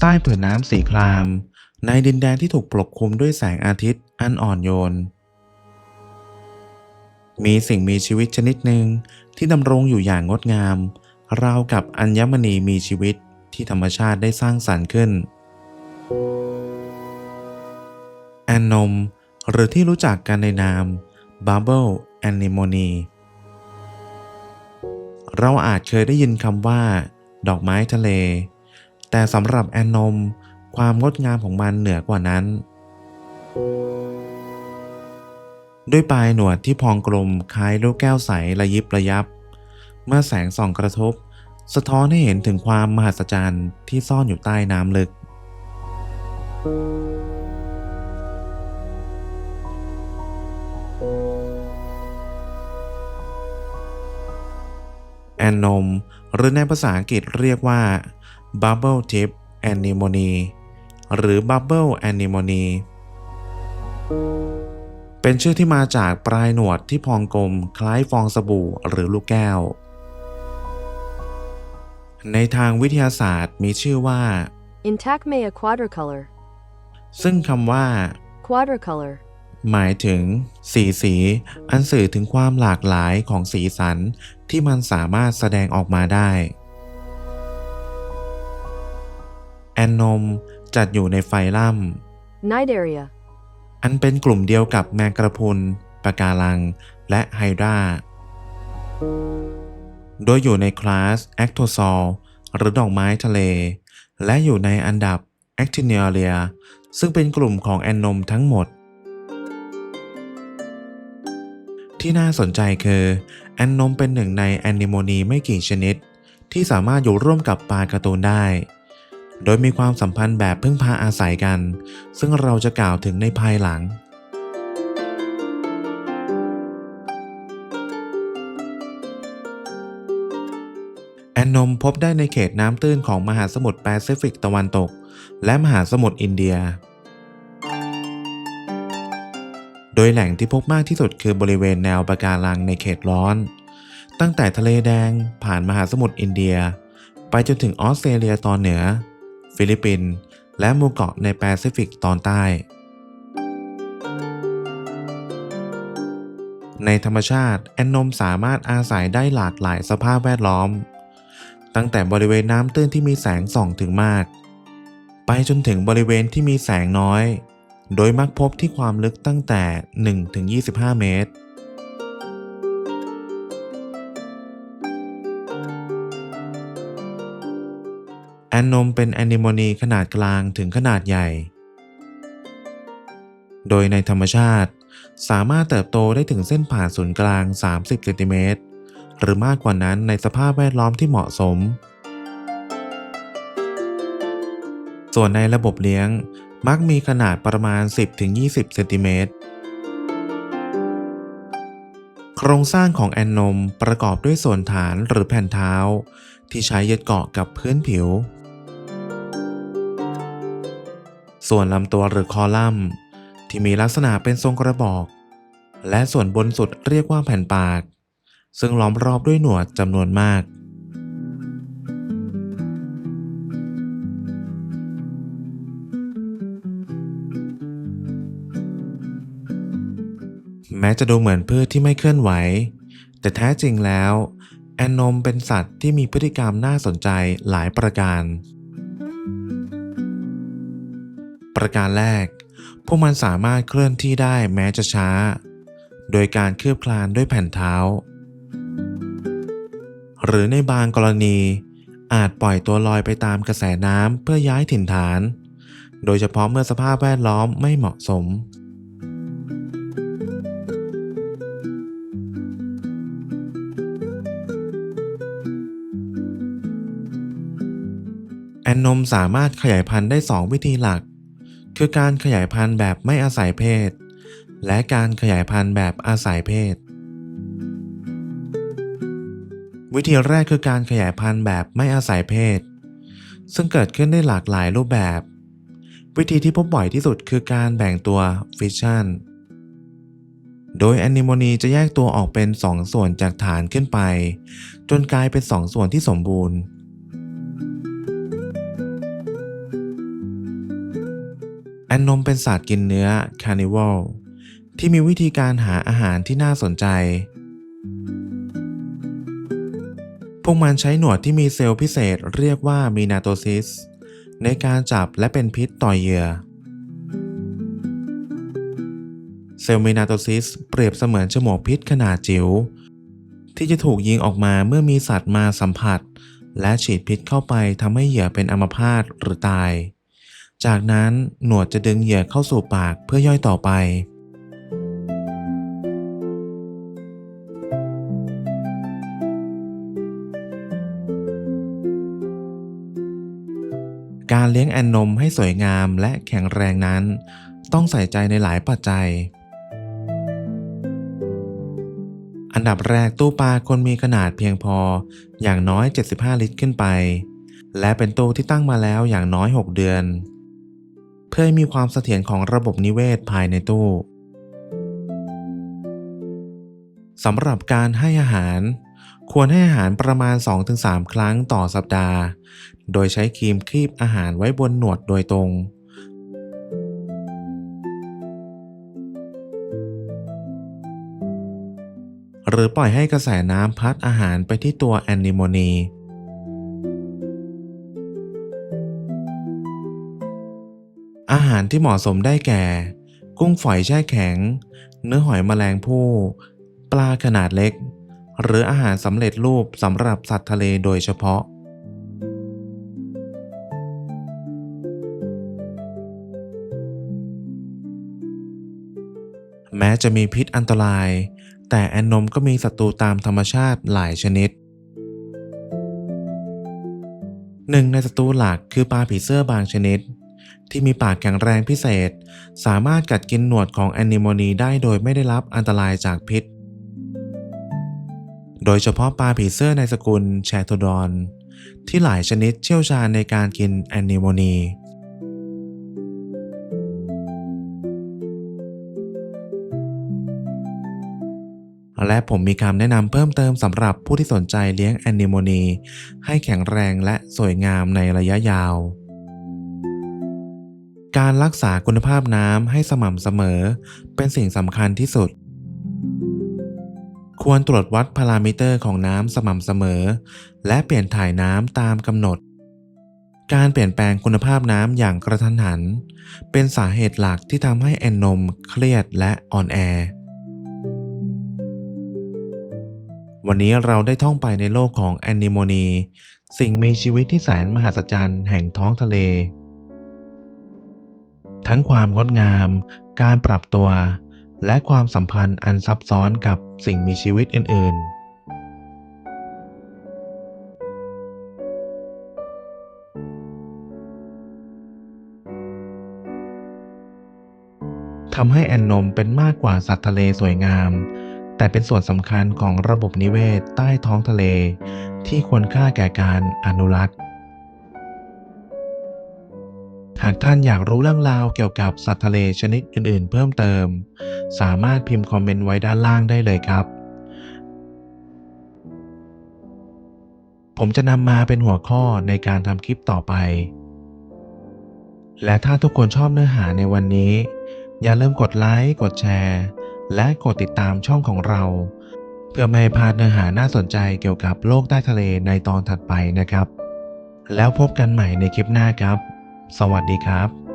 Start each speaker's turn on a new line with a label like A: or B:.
A: ใต้ผืนน้ำสีคราม ในดินแดนที่ถูกปกคลุมด้วยแสงอาทิตย์อันอ่อนโยน มีสิ่งมีชีวิตชนิดหนึ่งที่ดำรงอยู่อย่างงดงาม ราวกับอัญมณีมีชีวิตที่ธรรมชาติได้สร้างสรรค์ขึ้น แอนนม หรือที่รู้จักกันในนาม Bubble Anemone เราอาจเคยได้ยินคำว่า ดอกไม้ทะเล แต่สำหรับแอนนม ความงดงามของมันเหนือกว่านั้น ด้วยปลายหนวดที่พองกลมคล้ายลูกแก้วใสระยิบระยับ เมื่อแสงส่องกระทบ สะท้อนให้เห็นถึงความมหัศจรรย์ที่ซ่อนอยู่ใต้น้ำลึก แอนนม หรือในภาษาอังกฤษเรียกว่า Bubble Tip Anemone หรือ Bubble Anemone เป็นชื่อที่มาจากปลายหนวดที่พองกลมคล้ายฟองสบู่หรือลูกแก้ว ในทางวิทยาศาสตร์มีชื่อว่า
B: Intacmea quadricolor.
A: ซึ่งคำว่า
B: Quadricolor.
A: หมายถึง สีสี อันสื่อถึงความหลากหลายของสีสันที่มันสามารถแสดงออกมาได้ แอนนมจัดอยู่ในไฟลัม
B: Cnidaria.
A: อันเป็นกลุ่มเดียวกับแมงกระพรุนปะการัง และไฮดราโดยอยู่ในคลาสแอคโทซอลหรือดอกไม้ทะเล และอยู่ในอันดับแอคติเนียเรียซึ่งเป็นกลุ่มของแอนนมทั้งหมด ที่น่าสนใจคือ แอนนมเป็นหนึ่งในแอนิโมนีไม่กี่ชนิด ที่สามารถอยู่ร่วมกับปลาการ์ตูนได้ โดยมีความสัมพันธ์แบบพึ่งพาอาศัยกัน ซึ่งเราจะกล่าวถึงในภายหลัง แอนนมพบได้ในเขตน้ำตื้นของมหาสมุทรแปซิฟิกตะวันตก และมหาสมุทรอินเดีย โดยแหล่งที่พบมากที่สุดคือบริเวณแนวปะการังในเขตร้อน ตั้งแต่ทะเลแดงผ่านมหาสมุทรอินเดีย ไปจนถึงออสเตรเลียตอนเหนือ ฟิลิปปินส์และหมู่เกาะในแปซิฟิกตอนใต้ ในธรรมชาติแอนนมสามารถอาศัยได้หลากหลายสภาพแวดล้อม ตั้งแต่บริเวณน้ำตื้นที่มีแสงส่องถึงมาก ไปจนถึงบริเวณที่มีแสงน้อย โดยมักพบที่ความลึกตั้งแต่ 1-25 เมตร นนมเป็นแอนิโมนีขนาดกลางถึงขนาดใหญ่ โดยในธรรมชาติ สามารถเติบโตได้ถึงเส้นผ่านศูนย์กลาง 30เซนติเมตรหรือมากกว่านั้นในสภาพแวดล้อมที่เหมาะสม ส่วนในระบบเลี้ยงมักมีขนาดประมาณ 10-20เซนติเมตรโครงสร้างของแอนนมประกอบด้วยส่วนฐานหรือแผ่นเท้า ที่ใช้ยึดเกาะกับพื้นผิว ส่วนลำตัวหรือคอลัมน์ ที่มีลักษณะเป็นทรงกระบอก และส่วนบนสุดเรียกว่าแผ่นปาก ซึ่งล้อมรอบด้วยหนวดจำนวนมากแม้จะดูเหมือนพืชที่ไม่เคลื่อนไหว แต่แท้จริงแล้ว แอนนมเป็นสัตว์ที่มีพฤติกรรมน่าสนใจหลายประการ ประการแรก พวกมันสามารถเคลื่อนที่ได้แม้จะช้า โดยการเคลือบคลานด้วยแผ่นเท้า หรือในบางกรณี อาจปล่อยตัวลอยไปตามกระแสน้ำเพื่อย้ายถิ่นฐาน โดยเฉพาะเมื่อสภาพแวดล้อมไม่เหมาะสมแอนนมสามารถขยายพันธุ์ได้ 2 วิธีหลัก คือการขยายพันธุ์แบบไม่อาศัยเพศ และการขยายพันธุ์แบบอาศัยเพศ วิธีแรกคือการขยายพันธุ์แบบไม่อาศัยเพศ ซึ่งเกิดขึ้นได้หลากหลายรูปแบบ วิธีที่พบบ่อยที่สุดคือการแบ่งตัวฟิชชันโดยแอนิโมนีจะแยกตัวออกเป็น 2 ส่วนจากฐานขึ้นไป จนกลายเป็น 2 ส่วนที่สมบูรณ์ นนมเป็นสัตว์กินเนื้อ carnivore ที่มีวิธีการหาอาหารที่น่าสนใจ พวกมันใช้หนวดที่มีเซลล์พิเศษเรียกว่ามีนาโตซิสในการจับและเป็นพิษต่อเหยื่อ เซลล์มีนาโตซิสเปรียบเสมือนฉมวกพิษขนาดจิ๋วที่จะถูกยิงออกมาเมื่อมีสัตว์มาสัมผัส และฉีดพิษเข้าไปทำให้เหยื่อเป็นอัมพาตหรือตาย จากนั้นหนวดจะดึงเหยื่อเข้าสู่ปากเพื่อย่อยต่อไป การเลี้ยงแอนนมให้สวยงามและแข็งแรงนั้น ต้องใส่ใจในหลายปัจจัย อันดับแรกตู้ปลาควรมีขนาดเพียงพออย่างน้อย 75 ลิตรขึ้นไปและเป็นตู้ที่ตั้งมาแล้วอย่างน้อย 6 เดือน เพื่อให้มีความเสถียรของระบบนิเวศภายในตู้สำหรับการให้อาหาร ควรให้อาหารประมาณ 2-3 ครั้งต่อสัปดาห์ โดยใช้ครีมครีบอาหารไว้บนหนวดโดยตรง หรือปล่อยให้กระแสน้ำพัดอาหารไปที่ตัวแอนนิโมนี อาหารที่เหมาะสมได้แก่ กุ้งฝอยแช่แข็ง เนื้อหอยแมลงภู่ปลาขนาดเล็ก หรืออาหารสำเร็จรูปสำหรับสัตว์ทะเลโดยเฉพาะ แม้จะมีพิษอันตราย แต่แอนนมก็มีศัตรูตามธรรมชาติหลายชนิดหนึ่งในศัตรูหลักคือปลาผีเสื้อบางชนิด ที่มีปากแข็งแรงพิเศษ สามารถกัดกินหนวดของแอนนิโมนีได้โดยไม่ได้รับอันตรายจากพิษ โดยเฉพาะปลาผีเสื้อในสกุลแชโทดอน ที่หลายชนิดเชี่ยวชาญในการกินแอนนิโมนีและผมมีคำแนะนำเพิ่มเติมสำหรับผู้ที่สนใจเลี้ยงแอนนิโมนีให้แข็งแรงและสวยงามในระยะยาว การรักษาคุณภาพน้ำให้สม่ำเสมอ เป็นสิ่งสำคัญที่สุด ควรตรวจวัดพารามิเตอร์ของน้ำสม่ำเสมอ และเปลี่ยนถ่ายน้ำตามกำหนด การเปลี่ยนแปลงคุณภาพน้ำอย่างกระทันหัน เป็นสาเหตุหลักที่ทำให้แอนนมเครียดและอ่อนแอวันนี้เราได้ท่องไปในโลกของแอนนิโมนี สิ่งมีชีวิตที่แสนมหัศจรรย์แห่งท้องทะเล ทั้งความงดงาม การปรับตัว และความสัมพันธ์อันซับซ้อนกับสิ่งมีชีวิตอื่น ๆทำให้แอนนมเป็นมากกว่าสัตว์ทะเลสวยงาม แต่เป็นส่วนสำคัญของระบบนิเวศใต้ท้องทะเล ที่ควรค่าแก่การอนุรักษ์ากท่านอยากรู้เรื่องราวเกี่ยวกับสัตว์ทะเลชนิดอื่นๆ เพิ่มเติม สามารถพิมพ์คอมเมนต์ไว้ด้านล่างได้เลยครับ ผมจะนำมาเป็นหัวข้อในการทำคลิปต่อไป และถ้าทุกคนชอบเนื้อหาในวันนี้ อย่าลืมกดไลค์กดแชร์ และกดติดตามช่องของเรา เพื่อไม่ให้พลาดเนื้อหาน่าสนใจเกี่ยวกับโลกใต้ทะเลในตอนถัดไปนะครับ แล้วพบกันใหม่ในคลิปหน้าครับ สวัสดีครับ